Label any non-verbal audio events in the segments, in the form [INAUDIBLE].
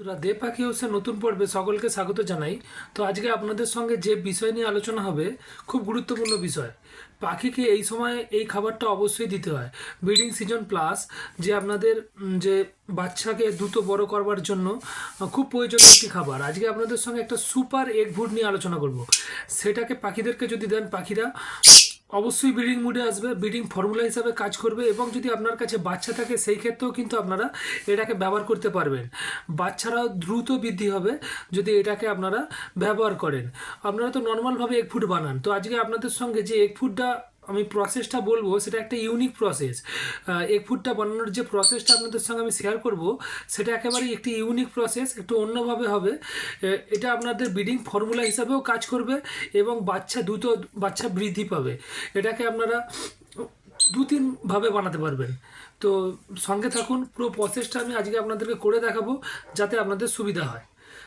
বন্ধুরা দে পাখি হাউসে নতুন পর্বে সকলকে স্বাগত জানাই। তো আজকে আপনাদের সঙ্গে যে বিষয় নিয়ে আলোচনা হবে, খুব গুরুত্বপূর্ণ বিষয়। পাখিকে এই সময় এই খাবারটা অবশ্যই দিতে হয়। ব্রিডিং সিজন প্লাস যে আপনাদের যে বাচ্চাকে দ্রুত বড় করবার জন্য খুব প্রয়োজনীয় একটি খাবার। আজকে আপনাদের সঙ্গে একটা সুপার এগ ভুট নিয়ে আলোচনা করব। সেটাকে পাখিদেরকে যদি দেন পাখিরা অবশ্যই ব্রিডিং মুডে আসবে ব্রিডিং ফর্মুলা হিসাবে কাজ করবে এবং যদি আপনার কাছে বাচ্চা থাকে সেই ক্ষেত্রেও কিন্তু আপনারা এটাকে ব্যবহার করতে পারবেন। বাচ্চারাও দ্রুত বৃদ্ধি হবে যদি এটাকে আপনারা ব্যবহার করেন। আপনারা তো নর্মালভাবে এক ফুট বানান। তো আজকে আপনাদের সঙ্গে যে এক ফুডটা আমি প্রসেসটা বলব, সেটা একটা ইউনিক প্রসেস এক ফুটটা বানানোর যে প্রসেসটা আপনাদের সঙ্গে আমি শেয়ার করব, সেটা একেবারেই একটি ইউনিক প্রসেস একটু অন্যভাবে হবে। এটা আপনাদের ব্রিডিং ফর্মুলা হিসাবেও কাজ করবে এবং বাচ্চা দ্রুত, বাচ্চা বৃদ্ধি পাবে। এটাকে আপনারা দু তিনভাবে বানাতে পারবেন। তো সঙ্গে থাকুন, পুরো প্রসেসটা আমি আজকে আপনাদেরকে করে দেখাবো, যাতে আপনাদের সুবিধা হয়।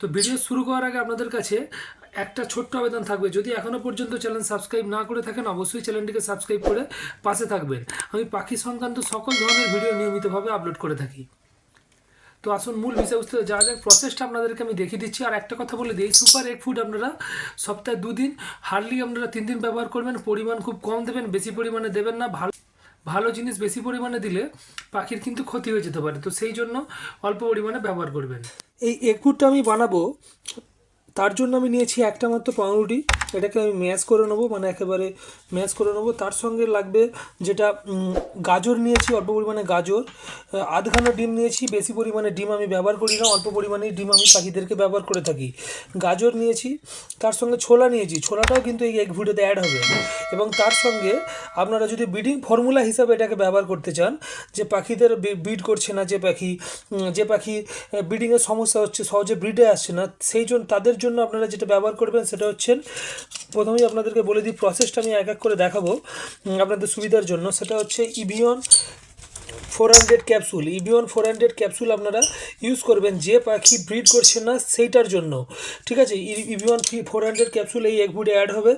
তো ভিডিও শুরু করার আগে আপনাদের কাছে একটা ছোট্ট আবেদন থাকবে। যদি এখনও পর্যন্ত চ্যানেল সাবস্ক্রাইব না করে থাকেন, অবশ্যই চ্যানেলটিকে সাবস্ক্রাইব করে পাশে থাকবেন। আমি পাখি সংক্রান্ত সকল ধরনের ভিডিও নিয়মিতভাবে আপলোড করে থাকি। তো আসুন মূল বিষয়বস্তু যা যাক। প্রসেসটা আপনাদেরকে আমি দেখিয়ে দিচ্ছি। আর একটা কথা বলে দিই সুপার এগ ফুড আপনারা সপ্তাহে দুদিন হার্ডলি আপনারা তিন দিন ব্যবহার করবেন। পরিমাণ খুব কম দেবেন, বেশি পরিমাণে দেবেন না। ভালো ভালো জিনিস বেশি পরিমাণে দিলে পাখির কিন্তু ক্ষতি হয়ে যেতে পারে। তো সেই জন্য অল্প পরিমাণে ব্যবহার করবেন। এই এগ আমি বানাবো, তার জন্য আমি নিয়েছি একটা মাত্র পাউরুটি। এটাকে আমি ম্যাশ করে নেব মানে একেবারে ম্যাশ করে নেব। তার সঙ্গে লাগবে যেটা গাজর নিয়েছি অল্প পরিমাণে গাজর। আহ, আধখানা ডিম নিয়েছি বেশি পরিমাণে ডিম আমি ব্যবহার করি না অল্প পরিমাণে ডিম আমি পাখিদেরকে ব্যবহার করে থাকি। গাজর নিয়েছি তার সঙ্গে ছোলা নিয়েছি ছোলাটাও কিন্তু এই এক ভিডিওতে অ্যাড হবে। এবং তার সঙ্গে আপনারা যদি ব্রিডিং ফর্মুলা হিসাবে এটাকে ব্যবহার করতে চান যে পাখিদের ব্রিড করছে না যে পাখি যে পাখি ব্রিডিংয়ের সমস্যা হচ্ছে সহজে ব্রিডে আসছে না সেই জন্য তাদের জন্য আপনারা যেটা ব্যবহার করবেন সেটা হচ্ছেন প্রথমেই আপনাদেরকে বলে দিই প্রসেসটা আমি এক এক করে দেখাবো আপনাদের সুবিধার জন্য। সেটা হচ্ছে Evion four hundred capsule Evion four hundred capsule আপনারা ইউজ করবেন। যে পাখি ব্রিড করছে না, সেইটার জন্য। ঠিক আছে? ইবিওন ফোর হান্ড্রেড ক্যাপসুল এই এক ফুডে অ্যাড হবে।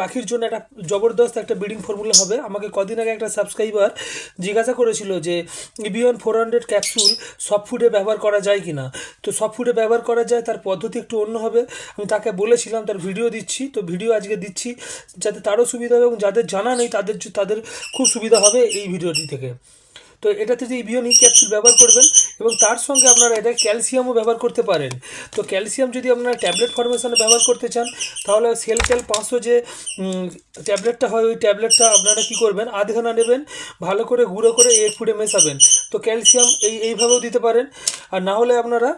পাখির জন্য একটা জবরদস্ত একটা ব্রিডিং ফর্মুলা হবে। আমাকে কদিন আগে একটা সাবস্ক্রাইবার জিজ্ঞাসা করেছিল যে ইবিওন ফোর হান্ড্রেড ক্যাপসুল সব ফুডে ব্যবহার করা যায় কি না তো সব ফুডে ব্যবহার করা যায়, তার পদ্ধতি একটু অন্য হবে। আমি তাকে বলেছিলাম, তার ভিডিও দিচ্ছি। তো ভিডিও আজকে দিচ্ছি, যাতে তারও সুবিধা হবে এবং যাদের জানা নেই, তাদের তাদের খুব সুবিধা হবে এই ভিডিওটি থেকে। তো এটাতে যে ইভিওন ই ক্যাপসুল ব্যবহার করবেন এবং তার সঙ্গে আপনারা এটা ক্যালসিয়ামও ব্যবহার করতে পারেন। তো ক্যালসিয়াম যদি আপনারা ট্যাবলেট ফরমেশনে ব্যবহার করতে চান, তাহলে সেল ক্যাল পাঁচশো যে ট্যাবলেটটা হয়, ওই ট্যাবলেটটা আপনারা কি করবেন? আধখানা নেবেন, ভালো করে গুঁড়ো করে এক ফুডে মেশাবেন। তো ক্যালসিয়াম এই, এইভাবেও দিতে পারেন। আর না হলে আপনারা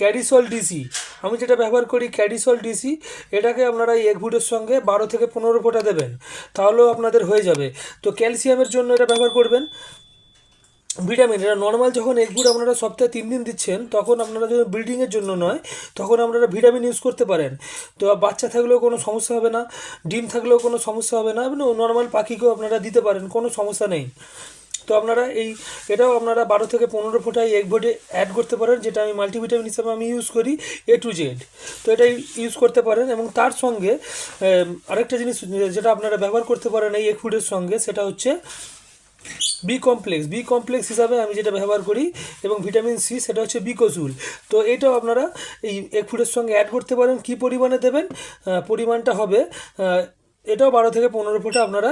ক্যাডিসল ডিসি, আমি যেটা ব্যবহার করি ক্যাডিসল ডিসি, এটাকে আপনারা এক ফুডের সঙ্গে বারো থেকে পনেরো ফোঁটা দেবেন। তাহলেও আপনাদের হয়ে যাবে। তো ক্যালসিয়ামের জন্য এটা ব্যবহার করবেন। ভিটামিন এটা নর্মাল যখন এগ ফুড আপনারা সপ্তাহে তিন দিন দিচ্ছেন, তখন আপনারা যখন ব্রিডিংয়ের জন্য নয়, তখন আপনারা ভিটামিন ইউজ করতে পারেন। তো বাচ্চা থাকলেও কোনো সমস্যা হবে না, ডিম থাকলেও কোনো সমস্যা হবে না এবং নর্মাল পাখিকেও আপনারা দিতে পারেন, কোনো সমস্যা নেই। তো আপনারা এই, এটাও আপনারা বারো থেকে পনেরো ফোঁটায় এগ বোর্ডে অ্যাড করতে পারেন, যেটা আমি মাল্টিভিটামিন হিসাবে আমি ইউজ করি এ টু জেড তো এটা ইউজ করতে পারেন এবং তার সঙ্গে আরেকটা জিনিস, যেটা আপনারা ব্যবহার করতে পারেন এই এগ ফুডের সঙ্গে, সেটা হচ্ছে বি কমপ্লেক্স বি কমপ্লেক্স হিসাবে আমি যেটা ব্যবহার করি এবং ভিটামিন সি সেটা হচ্ছে বিকোজুল তো এটাও আপনারা এই এক ফুডের সঙ্গে অ্যাড করতে পারেন। কি পরিমাণে দেবেন? পরিমাণটা হবে এটাও বারো থেকে পনেরো ফুটে আপনারা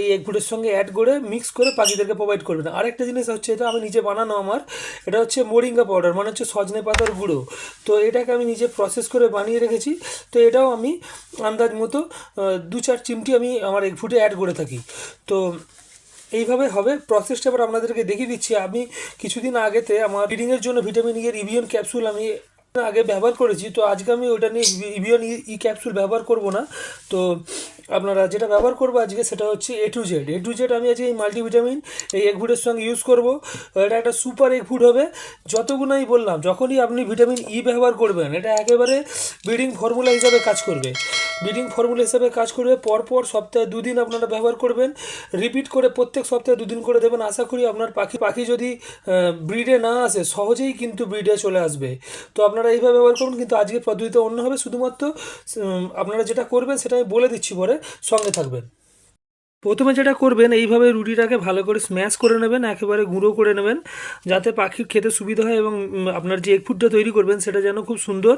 এই এক ফুটের সঙ্গে অ্যাড করে মিক্স করে পাখিদেরকে প্রোভাইড করবেন। আরেকটা জিনিস হচ্ছে এটা আমি নিজে বানানো আমার, এটা হচ্ছে মোরিঙ্গা পাউডার মানে হচ্ছে সজনে পাতার গুঁড়ো। তো এটাকে আমি নিজে প্রসেস করে বানিয়ে রেখেছি। তো এটাও আমি আন্দাজ মতো দু চার চিমটি আমি আমার এক ফুটে অ্যাড করে থাকি। তো এইভাবে হবে প্রসেসটা এবার আপনাদেরকে দেখিয়ে দিচ্ছি। আমি কিছুদিন আগেতে আমার ব্রিডিংয়ের জন্য ভিটামিন ইয়ের এর ইভিয়ন ক্যাপসুল আমি আগে ব্যবহার করেছি, তো আজকে আমি ওটা নিয়ে ইভিয়ন ই ক্যাপসুল ব্যবহার করব না। তো আপনারা যেটা ব্যবহার করব আজকে সেটা হচ্ছে A to Z A to Z আমি আজকে এই মাল্টিভিটামিন এই এগ ফুডের সঙ্গে ইউজ করব। এটা একটা সুপার এগ ফুড হবে। যতগুলোই বললাম, যখনই আপনি ভিটামিন ই ব্যবহার করবেন, এটা একেবারে ব্রিডিং ফর্মুলা হিসাবে কাজ করবে। ব্রিডিং ফর্মুলা হিসাবে কাজ করবে। পরপর সপ্তাহে দুদিন আপনারা ব্যবহার করবেন। রিপিট করে প্রত্যেক সপ্তাহে দুদিন করে দেবেন। আশা করি আপনার পাখি পাখি যদি ব্রিডে না আসে, সহজেই কিন্তু ব্রিডে চলে আসবে। তো আপনারা এইভাবে ব্যবহার করুন, কিন্তু আজকে পদ্ধতিতে অন্য হবে। শুধুমাত্র আপনারা যেটা করবেন সেটা আমি বলে দিচ্ছি পরে। সঙ্গে থাকবেন। প্রথমে যেটা করবেন, এইভাবে রুটিটাকে ভালো করে স্ম্যাশ করে নেবেন। একেবারে গুঁড়ো করে নেবেন। যাতে পাখির খেতে সুবিধা হয় এবং আপনার যে এগ ফুডটা তৈরি করবেন, সেটা যেন খুব সুন্দর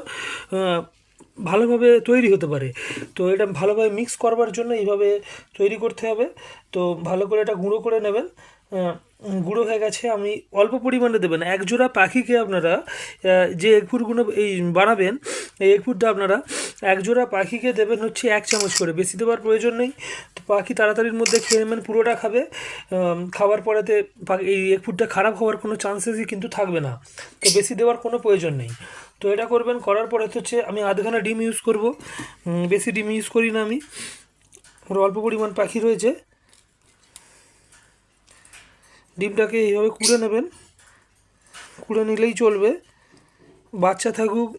ভালোভাবে তৈরি হতে পারে। তো এটা ভালোভাবে মিক্স করবার জন্য এইভাবে তৈরি করতে হবে। তো ভালো করে এটা গুঁড়ো করে নেবেন। গুঁড়ো হয়ে গেছে, আমি অল্প পরিমাণে দেবেন। এক জোড়া পাখিকে আপনারা যে এগ ফুডগুলো এই বানাবেন, এই এগ ফুডটা আপনারা এক জোড়া পাখিকে দেবেন হচ্ছে এক চামচ করে। বেশি দেওয়ার প্রয়োজন নেই। তো পাখি তাড়াতাড়ির মধ্যে খেয়ে নেবেন, পুরোটা খাবে। খাওয়ার পরেতে এই এগ ফুডটা খারাপ হওয়ার কোনো চান্সেসই কিন্তু থাকবে না। তো বেশি দেওয়ার কোনো প্রয়োজন নেই। তো এটা করবেন, করার পরে হচ্ছে আমি আধখানা ডিম ইউজ করব। বেশি ডিম ইউজ করি না আমি। ওর অল্প পরিমাণ পাখি রয়েছে। ডিমটাকে এইভাবে কুড়ে নেবেন। কুড়ে নিলেই চলবে। বাচ্চা থাকুক,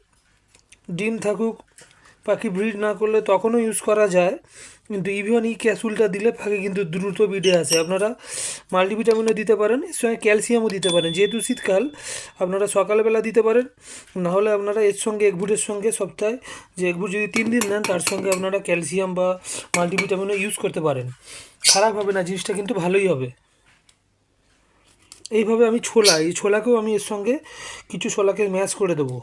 ডিম থাকুক, পাখি ব্রিড না করলে তখনও ইউজ করা যায়। কিন্তু ইভিওন এই ক্যাপসুলটা দিলে ফাঁকে কিন্তু দ্রুত বিডে আসে। আপনারা মাল্টিভিটামিনও দিতে পারেন, এর সঙ্গে ক্যালসিয়ামও দিতে পারেন। যেহেতু শীতকাল, আপনারা সকালবেলা দিতে পারেন, নাহলে আপনারা এর সঙ্গে এগভুটের সঙ্গে সপ্তাহে যে এগভুট যদি তিন দিন নেন, তার সঙ্গে আপনারা ক্যালসিয়াম বা মাল্টিভিটামিনও ইউজ করতে পারেন। খারাপ হবে না, জিনিসটা কিন্তু ভালোই হবে। এইভাবে আমি ছোলা, এই ছোলাকেও আমি এর সঙ্গে কিছু ছোলাকে ম্যাশ করে দেবো।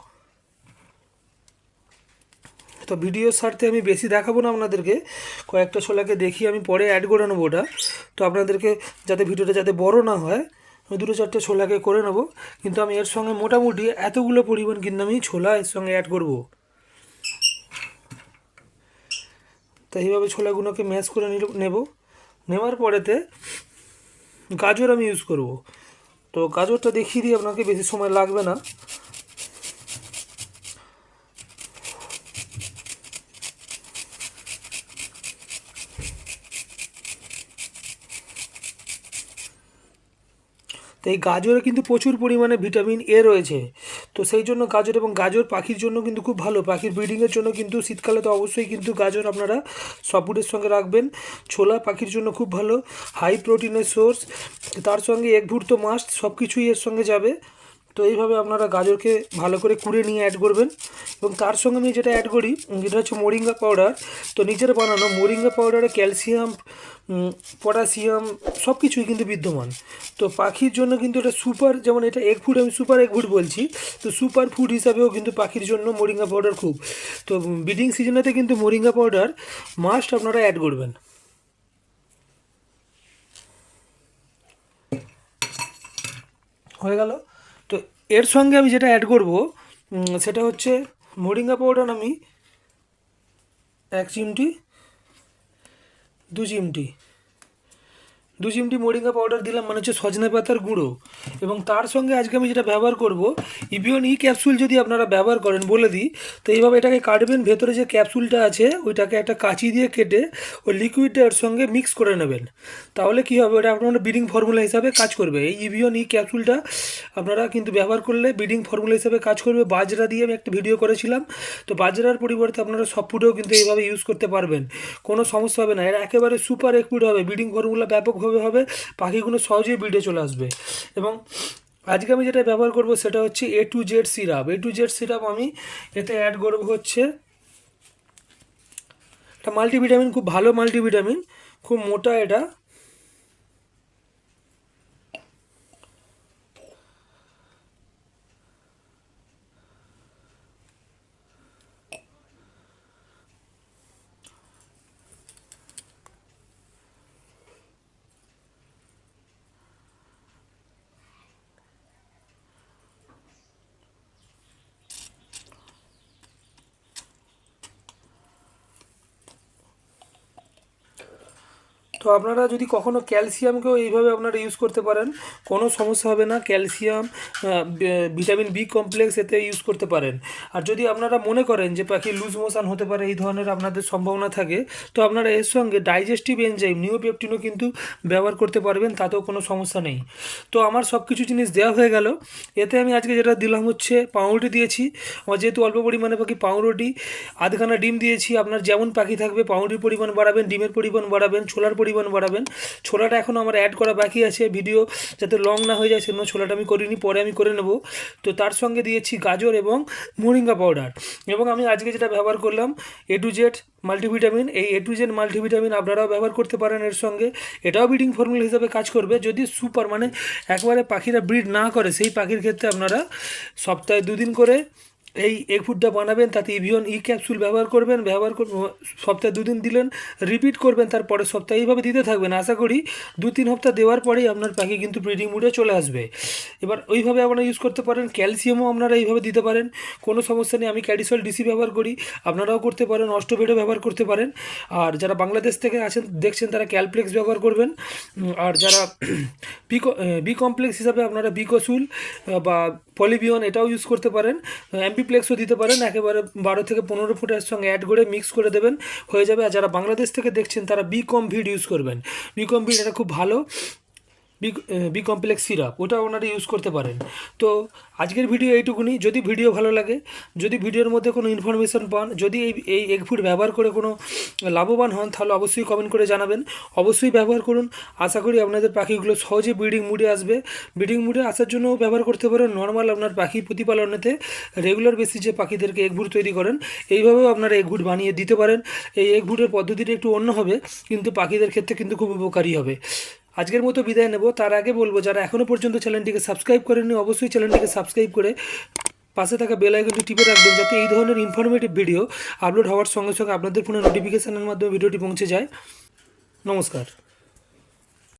তো ভিডিওর স্বার্থে আমি বেশি দেখাবো না আপনাদেরকে। কয়েকটা ছোলাকে দেখি, আমি পরে অ্যাড করে নেব ওটা। তো আপনাদেরকে যাতে ভিডিওটা যাতে বড় না হয়, আমি দুটো চারটে ছোলাকে করে নেব। কিন্তু আমি এর সঙ্গে মোটামুটি এতগুলো পরিমাণ কিন্তু আমি ছোলা এর সঙ্গে অ্যাড করব। তো এইভাবে ছোলাগুলোকে ম্যাশ করে নেব। নেওয়ার পরেতে গাজর আমি ইউজ করব। তো গাজরটা দেখিয়ে দিই, আপনাকে বেশি সময় লাগবে না। এই গাজরে কিন্তু প্রচুর পরিমাণে ভিটামিন এ রয়েছে। তো সেই জন্য গাজর এবং গাজর পাখির জন্য কিন্তু খুব ভালো। পাখির ব্রিডিংয়ের জন্য কিন্তু শীতকালে তো অবশ্যই কিন্তু গাজর আপনারা সপুটের সঙ্গে রাখবেন। ছোলা পাখির জন্য খুব ভালো। হাই প্রোটিনের সোর্স তার সঙ্গে এক ভুর্ত মাস্ট সব কিছুই এর সঙ্গে যাবে। তো এইভাবে আপনারা গাজরকে ভালো করে কুড়ে নিয়ে অ্যাড করবেন। এবং তার সঙ্গে আমি যেটা অ্যাড করি যেটা হচ্ছে মোরিঙ্গা পাউডার তো নিজের বানানো মোরিঙ্গা পাউডারে ক্যালসিয়াম পটাশিয়াম সব কিছুই কিন্তু বিদ্যমান। তো পাখির জন্য কিন্তু এটা সুপার যেমন এটা এগ ফুড আমি সুপার এগ ফুড বলছি, তো সুপার ফুড হিসাবেও কিন্তু পাখির জন্য মোরিঙ্গা পাউডার খুব। তো ব্রিডিং সিজনেতে কিন্তু মোরিঙ্গা পাউডার মাস্ট আপনারা অ্যাড করবেন। হয়ে গেল? এর সঙ্গে আমি যেটা অ্যাড করব সেটা হচ্ছে মরিঙ্গা পাউডার আমি এক চিমটি, দু চিমটি। দু চিমটি মোরিঙ্গা পাউডার দিলাম মানে হচ্ছে সজনে পাতার গুঁড়ো। এবং তার সঙ্গে আজকে আমি যেটা ব্যবহার করব ইভিওন ই ক্যাপসুল যদি আপনারা ব্যবহার করেন বলে দিই, তো এইভাবে এটাকে কাটবেন, ভেতরে যে ক্যাপসুলটা আছে, ওইটাকে একটা কাঁচি দিয়ে কেটে ওই লিকুইডটা এর সঙ্গে মিক্স করে নেবেন। তাহলে কি হবে ওটা আপনার বিডিং ফর্মুলা হিসাবে কাজ করবে। এই ইভিওন ই ক্যাপসুলটা আপনারা কিন্তু ব্যবহার করলে বিডিং ফর্মুলা হিসাবে কাজ করবে। বাজরা দিয়ে আমি একটা ভিডিও করেছিলাম, তো বাজরার পরিবর্তে আপনারা সব ফুডেও কিন্তু এইভাবে ইউজ করতে পারবেন। কোনো সমস্যা হবে না এটা একেবারে সুপার একুইড হবে। বিডিং ফর্মুলা ব্যাপকভাবে হবে পাখিগুলো সহজেই বিডে চলে আসবে। এবং আজকে আমি যেটা ব্যবহার করব সেটা হচ্ছে A to Z syrup A to Z syrup আমি এতে অ্যাড করব হচ্ছে এটা মাল্টিভিটামিন খুব ভালো মাল্টিভিটামিন খুব মোটা এটা। তো আপনারা যদি কখনো ক্যালসিয়ামকেও এইভাবে আপনারা ইউজ করতে পারেন, কোনো সমস্যা হবে না। ক্যালসিয়াম ভিটামিন বি কমপ্লেক্স এতে ইউজ করতে পারেন। আর যদি আপনারা মনে করেন যে পাখি লুজ মোশন হতে পারে, এই ধরনের আপনাদের সম্ভাবনা থাকে, তো আপনারা এর সঙ্গে ডাইজেস্টিভ এনজাইম নিওপেপটিনও কিন্তু ব্যবহার করতে পারবেন, তাতেও কোনো সমস্যা নেই। তো আমার সব কিছু জিনিস দেওয়া হয়ে গেল। এতে আমি আজকে যেটা দিলাম হচ্ছে পাউরুটি দিয়েছি। আমার যেহেতু অল্প পরিমাণে পাখি পাউরুটি, আধখানা ডিম দিয়েছি। আপনার যেমন পাখি থাকবে, পাউরুটির পরিমাণ বাড়াবেন, ডিমের পরিমাণ বাড়াবেন, ছোলার পরিমাণ পরিমাণ বাড়াবেন। ছোলাটা এখনও আমার অ্যাড করা বাকি আছে ভিডিও যাতে লং না হয়ে যায়, সেজন্য ছোলাটা আমি করিনি, পরে আমি করে নেব। তো তার সঙ্গে দিয়েছি গাজর এবং মোরিঙ্গা পাউডার এবং আমি আজকে যেটা ব্যবহার করলাম এ টু জেড মাল্টিভিটামিন এই এ টু জেড মাল্টিভিটামিন আপনারাও ব্যবহার করতে পারেন এর সঙ্গে। এটাও ব্রিডিং ফর্মুলা হিসাবে কাজ করবে, যদি সুপার মানে একবারে পাখিরা ব্রিড না করে, সেই পাখির ক্ষেত্রে আপনারা সপ্তাহে দুদিন করে এই এগ ফুডটা বানাবেন, তাতে ইভিয়ন ই ক্যাপসুল ব্যবহার করবেন, ব্যবহার সপ্তাহে দুদিন দিলেন রিপিট করবেন, তারপরে সপ্তাহে এইভাবে দিতে থাকবেন। আশা করি দু তিন সপ্তাহ দেওয়ার পরেই আপনার পাখি কিন্তু ব্রিডিং মুডে চলে আসবে। এবার ওইভাবে আপনারা ইউজ করতে পারেন ক্যালসিয়ামও আপনারা এইভাবে দিতে পারেন। কোনো সমস্যা নেই, আমি ক্যাডিসল ডিসি ব্যবহার করি, আপনারাও করতে পারেন অস্টোবেডও ব্যবহার করতে পারেন। আর যারা বাংলাদেশ থেকে আছেন দেখছেন তারা ক্যালপ্লেক্স ব্যবহার করবেন। আর যারা [CLEARS THROAT] বি কমপ্লেক্স হিসাবে আপনারা বিকোসুল বা পলিবিয়ন এটাও ইউজ করতে পারেন। অ্যাম্পিপ্লেক্সও দিতে পারেন। একেবারে বারো থেকে পনেরো ফুটের সঙ্গে অ্যাড করে মিক্স করে দেবেন। হয়ে যাবে। আর যারা বাংলাদেশ থেকে দেখছেন, তারা বিকম ভিড ইউজ করবেন। বিকম ভিড এটা খুব ভালো। বি কমপ্লেক্স সিরাপ ওটা ওনারা ইউজ করতে পারেন। তো আজকের ভিডিও এইটুকুনি। যদি ভিডিও ভালো লাগে, যদি ভিডিওর মধ্যে কোনো ইনফরমেশন পান, যদি এই এই এগ ফুড ব্যবহার করে কোনো লাভবান হন, তাহলে অবশ্যই কমেন্ট করে জানাবেন। অবশ্যই ব্যবহার করুন। আশা করি আপনাদের পাখিগুলো সহজে ব্রিডিং মুডে আসবে। ব্রিডিং মুডে আসার জন্যও ব্যবহার করতে পারেন। নর্মাল আপনার পাখি প্রতিপালনেতে রেগুলার বেসিসে পাখিদেরকে এগ ভুট তৈরি করেন। এইভাবেও আপনারা এগ ভুট বানিয়ে দিতে পারেন। এই এগ ভুটের পদ্ধতিটা একটু অন্য হবে, কিন্তু পাখিদের ক্ষেত্রে কিন্তু খুব উপকারী হবে। আজকের মতো বিদায় নেব। তার আগে বলব, যারা এখনও পর্যন্ত চ্যানেলটিকে সাবস্ক্রাইব করেননি, অবশ্যই চ্যানেলটিকে সাবস্ক্রাইব করে পাশে থাকা বেল আইকনটি টিপে রাখবেন যাতে এই ধরনের ইনফরমেটিভ ভিডিও আপলোড হওয়ার সঙ্গে সঙ্গে আপনাদের ফোনে নোটিফিকেশনের মাধ্যমে ভিডিওটি পৌঁছে যায়। নমস্কার।